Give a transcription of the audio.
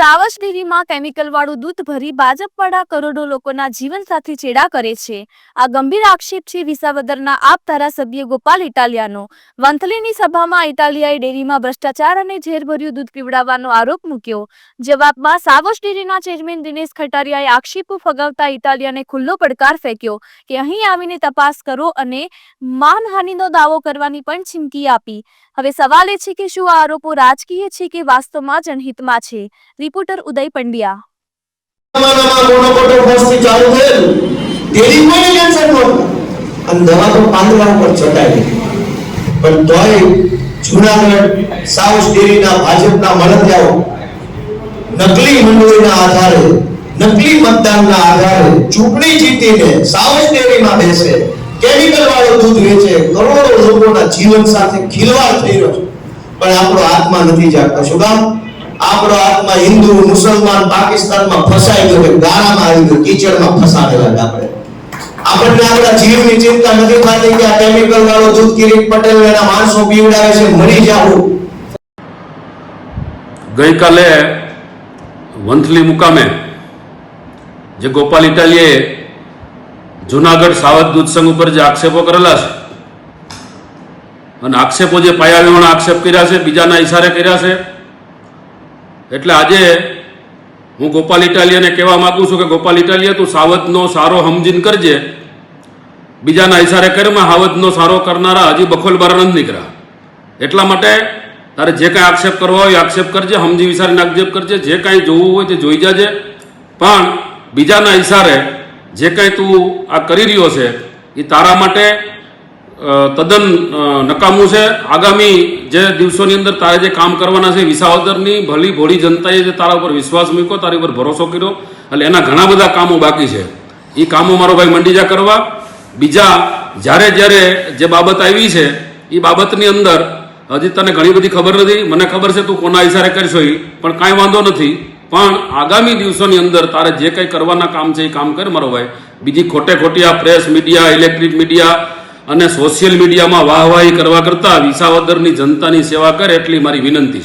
સાવજ ડેરીમાં કેમિકલવાળું દૂધ ભરી ભાજપવાળા કરોડો લોકોના જીવનસાથી ચેડા કરે છે. આ ગંભીર આક્ષેપ છે વિસાવદરના આપ ધારાસભ્ય ગોપાલ ઇટાલિયાનો. વંથલીની સભામાં ઇટાલિયાએ ડેરીમાં ભ્રષ્ટાચાર અને ઝેરભર્યું દૂધ પીવડાવવાનો આરોપ મૂક્યો. જવાબમાં સાવજ ડેરીના ચેરમેન દિનેશ ખટારિયાએ આક્ષેપો ફગાવતા ઇટાલિયાને ખુલ્લો પડકાર ફેંક્યો કે અહીં આવીને તપાસ કરો અને માનહાનિનો દાવો કરવાની પણ ચીમકી આપી. હવે સવાલ એ છે કે શું આ આરોપો રાજકીય છે કે વાસ્તવમાં જનહિતમાં છે? રિપોર્ટર ઉદય પંડ્યા. પણ તોય જુનાગઢ, સાઉથ ડેરીના ભાજપના મળતિયાઓ નકલી મંડળીના આધારે, નકલી મતદાનના આધારે ચૂંટણી જીતીને સાઉથ ડેરીમાં બેસે. કેમિકલ વાળું દૂધ વેચે, કરોડો લોકોના જીવન સાથે ખિલવાડ થઈ રહ્યો છે. પણ આપણો આત્મા નથી જાગતો. શું કામ? આપણો આત્મા હિન્દુ, મુસલમાન, પાકિસ્તાનમાં ફસાઈ ગયો કે ગાળામાં આવી ગયો, કીચડમાં ફસાડેલા આપણે. આપણને આપણા જીવની ચિંતા નથી થતી કે આ કેમિકલ વાળો દૂધ કિરીટ પટેલ એના માણસો પીવડાવે છે, મરી જાવું ગઈકાલે વંથલી મુકામે જે ગોપાલ ઇટાલીએ જુનાગઢ સાવધ દૂધ સંઘ ઉપર જે આક્ષેપો કરેલા છે, અને આક્ષેપો જે પાયા આક્ષેપ કર્યા છે, બીજાના ઈશારે કર્યા છે એટલે આજે હું ગોપાલ ઇટાલિયાને કહેવા માગું છું કે ગોપાલ ઇટાલિયા, તું સાવધનો સારો હમજીન કરજે. બીજાના ઇશારે કરમાં સાવધનો સારો કરનારા હજી બખોલ બાર નથી નીકળ્યા. એટલા માટે તારે જે કાંઈ આક્ષેપ કરવો હોય આક્ષેપ કરજે સમજી વિચારીને આક્ષેપ કરજે. જે કાંઈ જોવું હોય તે જોઈ જાજે. પણ બીજાના ઇશારે જે કાંઈ તું આ કરી રહ્યો છે, એ તારા માટે તદ્દન નકામું છે. આગામી જે દિવસોની અંદર તારે જે કામ કરવાના છે, વિસાવદરની ભલી ભોળી જનતાએ જે તારા ઉપર વિશ્વાસ મૂક્યો, તારી ઉપર ભરોસો કર્યો, એટલે એના ઘણા બધા કામો બાકી છે. એ કામો મારો ભાઈ મંડીજા કરવા. બીજા, જ્યારે જ્યારે જે બાબત આવી છે એ બાબતની અંદર હજી તને ઘણી બધી ખબર નથી. મને ખબર છે તું કોના ઇશારે કરશો એ પણ કાંઈ વાંધો નથી. પણ આગામી દિવસોની અંદર તારે જે કંઈ કરવાના કામ છે એ કામ કર મારો ભાઈ. બીજી ખોટે ખોટી આ પ્રેસ મીડિયા ઇલેક્ટ્રિક મીડિયા અને સોશિયલ મીડિયામાં વાહવાહી કરવા કરતાં વિસાવદરની જનતાની સેવા કરે એટલી મારી વિનંતી